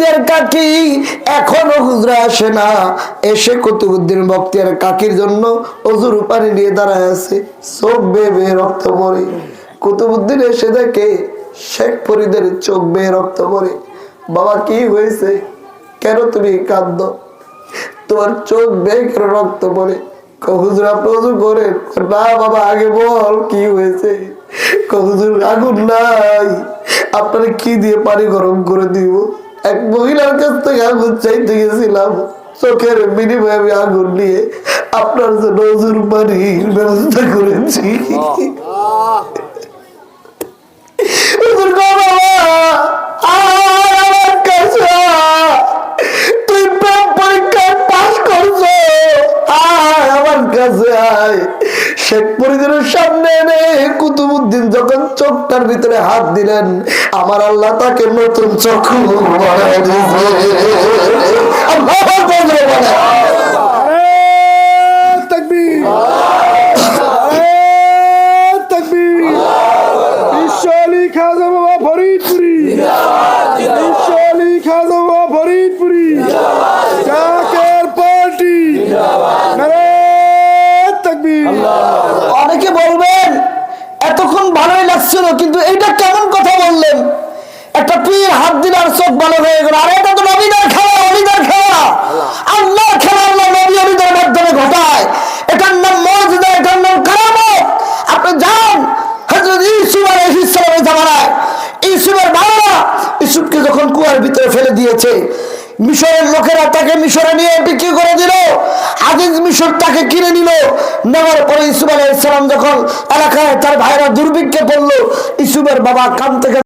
বক্তিয়ার কাকি? এখনও হুজরা আসে না। এসে কুতুবুদ্দিন বক্তিয়ার কাকির জন্য অজুর পানি নিয়ে দাঁড়ায় আছে। চোখ বেবে রক্ত পড়ে। কুতুবুদ্দিন এসে দেখে শেখ ফরিদের চোখ বেয়ে রক্ত পড়ে। বাবা কি হয়েছে? কেন তুমি কাঁদ? তোমার চোখ বেয়ে কেন রক্ত কয়, হুজুর আপনি অজু না বাবা আগে বল কি হয়েছে? হুজুর আগুন নাই। আপনার কি দিয়ে পানি গরম করে দিব? এক মহিলার কাছ থেকে আগুন চাইতে গেছিলাম। চোখের বিনিময়ে আমি আগুন নিয়ে আপনার জন্য অজুর পানির ব্যবস্থা করেছি। আমার কাছে আয়। শেখ ফরিদের সামনে এনে কুতুবুদ্দিন যখন চোখটার ভিতরে হাত দিলেন আমার আল্লাহ তাকে নতুন চক্ষু বানায় ভালোই লাগছিল কিন্তু এটা কেমন কথা বললেন? একটা পীর হাত দিলে আর চোখ ভালো হয়ে গেল। আর এটা তো নবীদের খেলা অলিদের খেলা। আল্লাহর খেলা আল্লাহ নবী অলিদের মাধ্যমে ঘটায় এটার নাম মর্যাদা এটার নাম কারামত। আপনি যান হজরত ইউসুফ আলাইহিস সালামের জামানায়। ইউসুফের বাবা ইউসুফকে যখন কুয়ার ভিতরে ফেলে দিয়েছে মিশরের লোকেরা তাকে মিশরে নিয়ে বিক্রি করে দিল। আজিজ মিশর তাকে কিনে নিল। নেওয়ার পরে ইসুফ আলাহ ইসলাম যখন এলাকায় তার ভাইরা দুর্ভিক্ষে পড়ল, ইসুফের বাবা কান থেকে